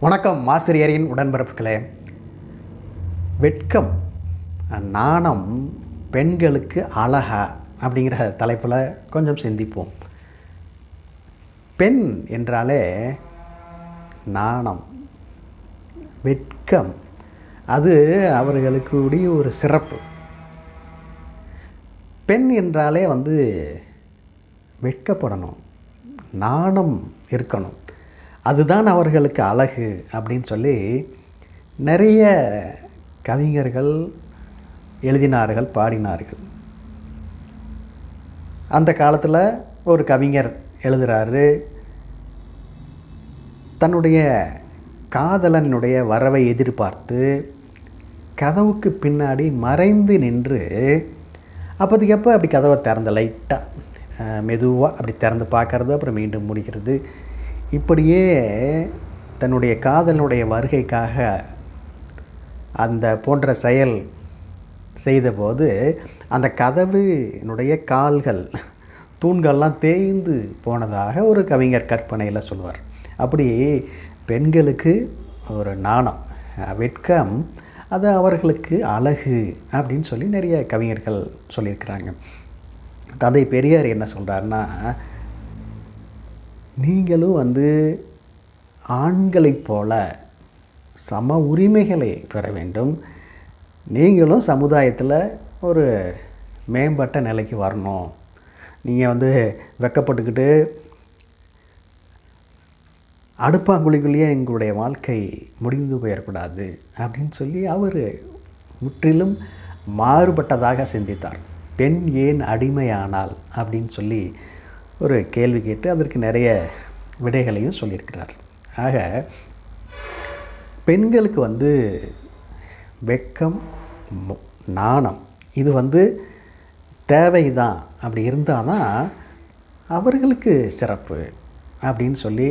வணக்கம் ஆசிரியரின் உடன்பிறப்புகளே. வெட்கம் நாணம் பெண்களுக்கு அழகா அப்படிங்கிற தலைப்பில் கொஞ்சம் சிந்திப்போம். பெண் என்றாலே நாணம் வெட்கம் அது அவர்களுக்கு உடைய ஒரு சிறப்பு. பெண் என்றாலே வந்து வெட்கப்படணும் நாணம் இருக்கணும். அதுதான் அவர்களுக்கு அழகு அப்படின்னு சொல்லி நிறைய கவிஞர்கள் எழுதினார்கள் பாடினார்கள். அந்த காலத்தில் ஒரு கவிஞர் எழுதுகிறாரு தன்னுடைய காதலனுடைய வரவை எதிர்பார்த்து கதவுக்கு பின்னாடி மறைந்து நின்று அப்போதைக்கு அப்போ அப்படி கதவை திறந்த லைட்டாக மெதுவாக அப்படி திறந்து பார்க்குறது அப்புறம் மீண்டும் முடிக்கிறது. இப்படியே தன்னுடைய காதலனுடைய வருகைக்காக அந்த போன்ற செயல் செய்தபோது அந்த கதவினுடைய கால்கள் தூண்கள்லாம் தேய்ந்து போனதாக ஒரு கவிஞர் கற்பனையில் சொல்வார். அப்படி பெண்களுக்கு ஒரு நாணம் வெட்கம் அது அவர்களுக்கு அழகு அப்படின்னு சொல்லி நிறைய கவிஞர்கள் சொல்லியிருக்கிறாங்க. தந்தை பெரியார் என்ன சொல்கிறாருன்னா நீங்களும் வந்து ஆண்களைப் போல சம உரிமைகளை பெற வேண்டும். நீங்களும் சமுதாயத்தில் ஒரு மேம்பட்ட நிலைக்கு வரணும். நீங்கள் வந்து வெக்கப்பட்டுக்கிட்டு அடுப்பாங்குழிக்குள்ளேயே எங்களுடைய வாழ்க்கை முடிந்து போயிடக்கூடாது அப்படின்னு சொல்லி அவர் முற்றிலும் மாறுபட்டதாக சிந்தித்தார். பெண் ஏன் அடிமையானால் அப்படின்னு சொல்லி ஒரு கேள்வி கேட்டு அதற்கு நிறைய விடைகளையும் சொல்லியிருக்கிறார். ஆக பெண்களுக்கு வந்து வெக்கம் நாணம் இது வந்து தேவைதான். அப்படி இருந்தால் தான் அவர்களுக்கு சிறப்பு அப்படின்னு சொல்லி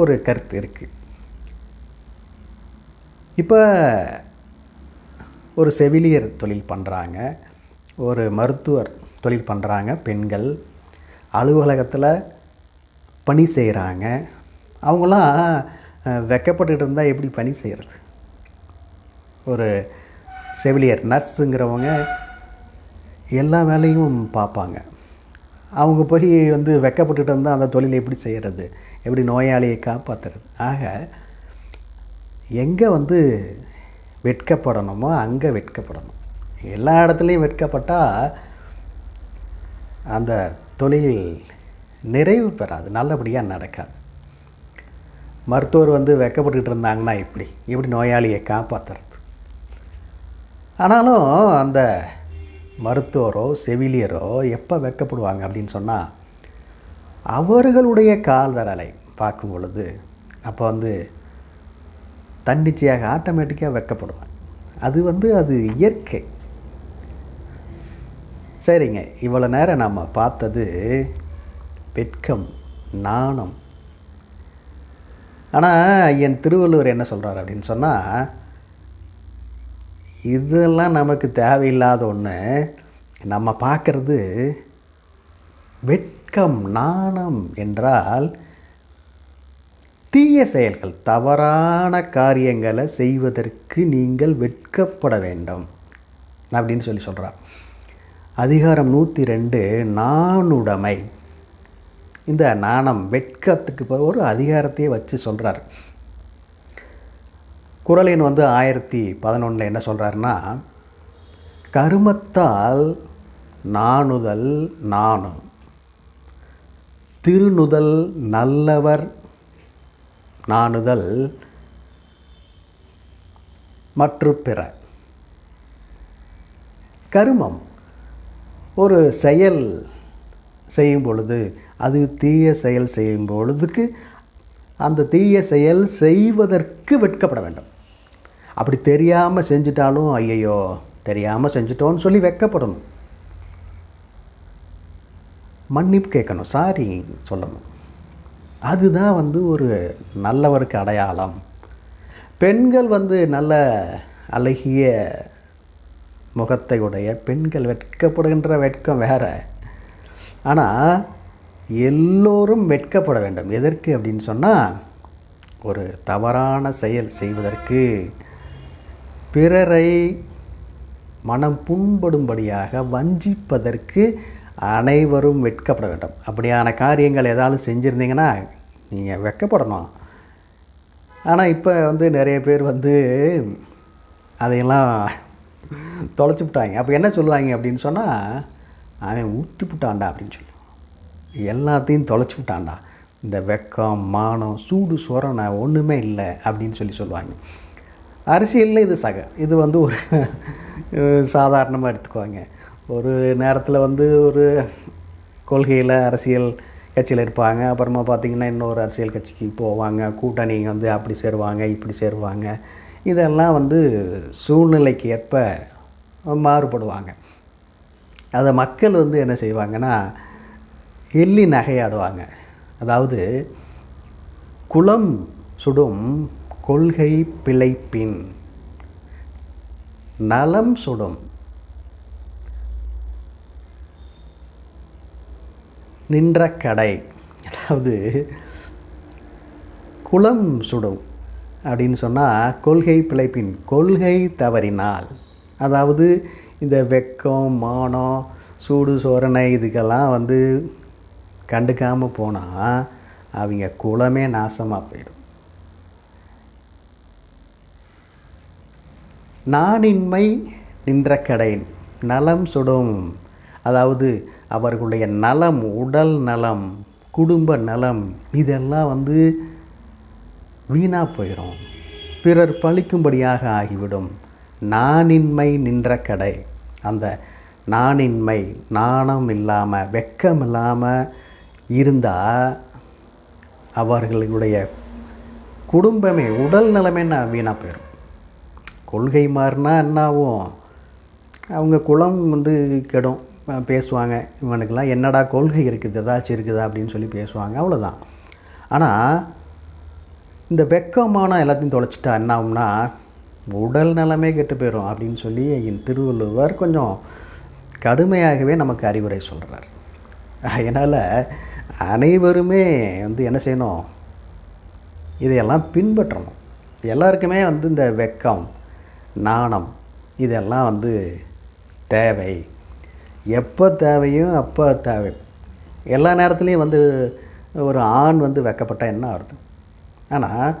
ஒரு கருத்து இருக்குது இப்போ ஒரு செவிலியர் தொழில் பண்ணுறாங்க ஒரு மருத்துவர் தொழில் பண்ணுறாங்க பெண்கள். அலுவலகத்தில் பணி செய்கிறாங்க அவங்களாம் வெக்கப்பட்டுக்கிட்டு இருந்தால் எப்படி பணி செய்கிறது ஒரு செவிலியர் நர்ஸுங்கிறவங்க எல்லா வேலையும் பார்ப்பாங்க. அவங்க போய் வந்து வெக்கப்பட்டுட்டு இருந்தால் அந்த தொழிலை எப்படி செய்கிறது எப்படி நோயாளியை காப்பாற்றுறது ஆக எங்கே வந்து வெட்கப்படணுமோ அங்கே வெட்கப்படணும். எல்லா இடத்துலையும் வெட்கப்பட்டால் அந்த தொழில் நிறைவு பெறாது நல்லபடியாக நடக்காது. மருத்துவர் வந்து வெக்கப்பட்டுக்கிட்டு இருந்தாங்கன்னா இப்படி எப்படி நோயாளியை காப்பாற்றுறது ஆனாலும் அந்த மருத்துவரோ செவிலியரோ எப்போ வெக்கப்படுவாங்க அப்படின்னு சொன்னால் அவர்களுடைய கால்தரலை பார்க்கும் பொழுது அப்போ வந்து தன்னிச்சையாக ஆட்டோமேட்டிக்காக வெக்கப்படுவாங்க. அது வந்து அது இயற்கை. சரிங்க. இவ்வளோ நேரம் நம்ம பார்த்தது வெட்கம் நாணம். ஆனால் என் திருவள்ளுவர் என்ன சொல்கிறார் அப்படின்னு சொன்னால் இதெல்லாம் நமக்கு தேவையில்லாத ஒன்று நம்ம பார்க்குறது வெட்கம் நாணம் என்றால் தீய செயல்கள் தவறான காரியங்களை செய்வதற்கு நீங்கள் வெட்கப்பட வேண்டும். அப்படின்னு சொல்லி சொல்கிறான் அதிகாரம் நூற்றி ரெண்டு நாணுடைமை இந்த நாணம் வெட்கத்துக்கு ஒரு அதிகாரத்தையே வச்சு சொல்கிறார் குறளின் வந்து ஆயிரத்தி பதினொன்றில் என்ன சொல்கிறாருன்னா கருமத்தால் நாணுதல் நாணும் திருநுதல் நல்லவர் நாணுதல் மற்ற பிற கருமம். ஒரு செயல் செய்யும் பொழுது அது தீய செயல் செய்யும் பொழுதுக்கு அந்த தீய செயல் செய்வதற்கு வெட்கப்பட வேண்டும். அப்படி தெரியாமல் செஞ்சிட்டாலும் ஐயையோ தெரியாமல் செஞ்சிட்டோன்னு சொல்லி வெக்கப்படணும். மன்னிப்பு கேட்கணும். சாரி சொல்லணும். அதுதான் வந்து ஒரு நல்லவருக்கு அடையாளம். பெண்கள் வந்து நல்ல அழகிய முகத்தை உடைய பெண்கள் வெட்கப்படுகின்ற வெட்கம் வேற. ஆனால் எல்லோரும் வெட்கப்பட வேண்டும். எதற்கு அப்படின்னு சொன்னால் ஒரு தவறான செயல் செய்வதற்கு பிறரை மனம் புண்படும்படியாக வஞ்சிப்பதற்கு அனைவரும் வெட்கப்பட வேண்டும். அப்படியான காரியங்கள் ஏதாவது செஞ்சுருந்தீங்கன்னா நீங்கள் வெட்கப்படணும். ஆனால் இப்போ வந்து நிறைய பேர் வந்து அதையெல்லாம் தொலைச்சி விட்டாங்க. அப்போ என்ன சொல்லுவாங்க அப்படின்னு சொன்னால் அவன் ஊற்றி விட்டான்டா அப்படின்னு சொல்லி எல்லாத்தையும் தொலைச்சி விட்டான்டா. இந்த வெக்கம் மானம் சூடு சொரணை ஒன்றுமே இல்லை அப்படின்னு சொல்லி சொல்லுவாங்க. அரசியலில் இது சக. இது வந்து ஒரு சாதாரணமாக எடுத்துக்குவாங்க ஒரு நேரத்தில் வந்து ஒரு கொள்கையில் அரசியல் கட்சியில் இருப்பாங்க. அப்புறமா பார்த்திங்கன்னா இன்னொரு அரசியல் கட்சிக்கு போவாங்க. கூட்டணி வந்து அப்படி சேருவாங்க இப்படி சேருவாங்க. இதெல்லாம் வந்து சூழ்நிலைக்கு ஏற்ப மாறுபடுவாங்க. அதை மக்கள் வந்து என்ன செய்வாங்கன்னா எள்ளி நகையாடுவாங்க. அதாவது குளம் சுடும் கொள்கை பிழைப்பின் நலம் சுடும் நின்ற கடை அதாவது குளம் சுடும் அப்படின்னு சொன்னால் கொள்கை பிழைப்பின் கொள்கை தவறினால். அதாவது இந்த வெக்கம் மானம் சூடு சோரணை இதுக்கெல்லாம் வந்து கண்டுக்காமல் போனால் அவங்க குளமே நாசமாக போயிடும். நானின்மை நின்ற கடையின் நலம் சுடும். அதாவது அவர்களுடைய நலம் உடல் நலம் குடும்ப நலம் இதெல்லாம் வந்து வீணாக போயிடும் பிறர் பழிக்கும்படியாக ஆகிவிடும். நானின்மை நின்ற கடை. அந்த நானின்மை நாணம் இல்லாமல் வெக்கம் இல்லாமல் இருந்தால் அவர்களுடைய குடும்பமே உடல் நிலைமை நான் வீணாக போயிடும் கொள்கை மாறினா என்னாகும் அவங்க குலம் வந்து கெடும். பேசுவாங்க. இவனுக்கெல்லாம் என்னடா கொள்கை இருக்குது ஏதாச்சும் இருக்குதா அப்படின்னு சொல்லி பேசுவாங்க. அவ்வளோதான் ஆனால் இந்த வெக்கமான எல்லாத்தையும் தொலைச்சிட்டா என்ன ஆகும்னா உடல் நலமே கெட்டு போயிடும் அப்படின்னு சொல்லி என் திருவள்ளுவர் கொஞ்சம் கடுமையாகவே நமக்கு அறிவுரை சொல்கிறார் அதனால் அனைவருமே வந்து என்ன செய்யணும்? இதையெல்லாம் பின்பற்றணும். எல்லாருக்குமே வந்து இந்த வெக்கம் நாணம் இதெல்லாம் வந்து தேவை. எப்போ தேவையும் அப்போ தேவை. எல்லா நேரத்துலேயும் வந்து ஒரு ஆண் வந்து வெக்கப்பட்டால் என்ன அர்த்தம்? ஆனால்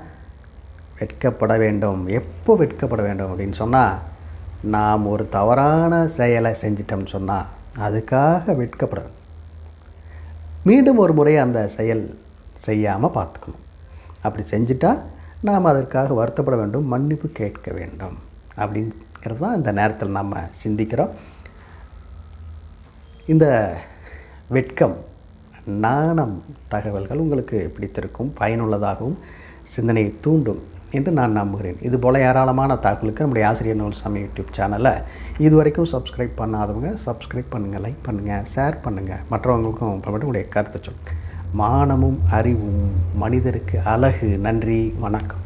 வெட்கப்பட வேண்டும். எப்போ வெட்கப்பட வேண்டும் அப்படின்னு சொன்னால் நாம் ஒரு தவறான செயலை செஞ்சிட்டோம்னு சொன்னால் அதுக்காக வெட்கப்பட மீண்டும் ஒரு முறை அந்த செயல் செய்யாமல் பார்த்துக்கணும். அப்படி செஞ்சுட்டா நாம் அதற்காக வருத்தப்பட வேண்டும் மன்னிப்பு கேட்க வேண்டும் அப்படிங்கிறது தான் இந்த நேரத்தில் நம்ம சிந்திக்கிறோம். இந்த வெட்கம் நாணம் தகவல்கள் உங்களுக்கு பிடித்திருக்கும் பயனுள்ளதாகவும் சிந்தனையை தூண்டும் என்று நான் நம்புகிறேன். இது போல் ஏராளமான தகவலுக்கு நம்முடைய ஆசிரியர் நூல் சாமி யூடியூப் சேனலை இது வரைக்கும் சப்ஸ்கிரைப் பண்ணாதவங்க சப்ஸ்கிரைப் பண்ணுங்கள் லைக் பண்ணுங்கள் ஷேர் பண்ணுங்கள் மற்றவங்களுக்கும் உங்களுடைய கருத்தை சொல் மானமும் அறிவும் மனிதருக்கு அழகு. நன்றி. வணக்கம்.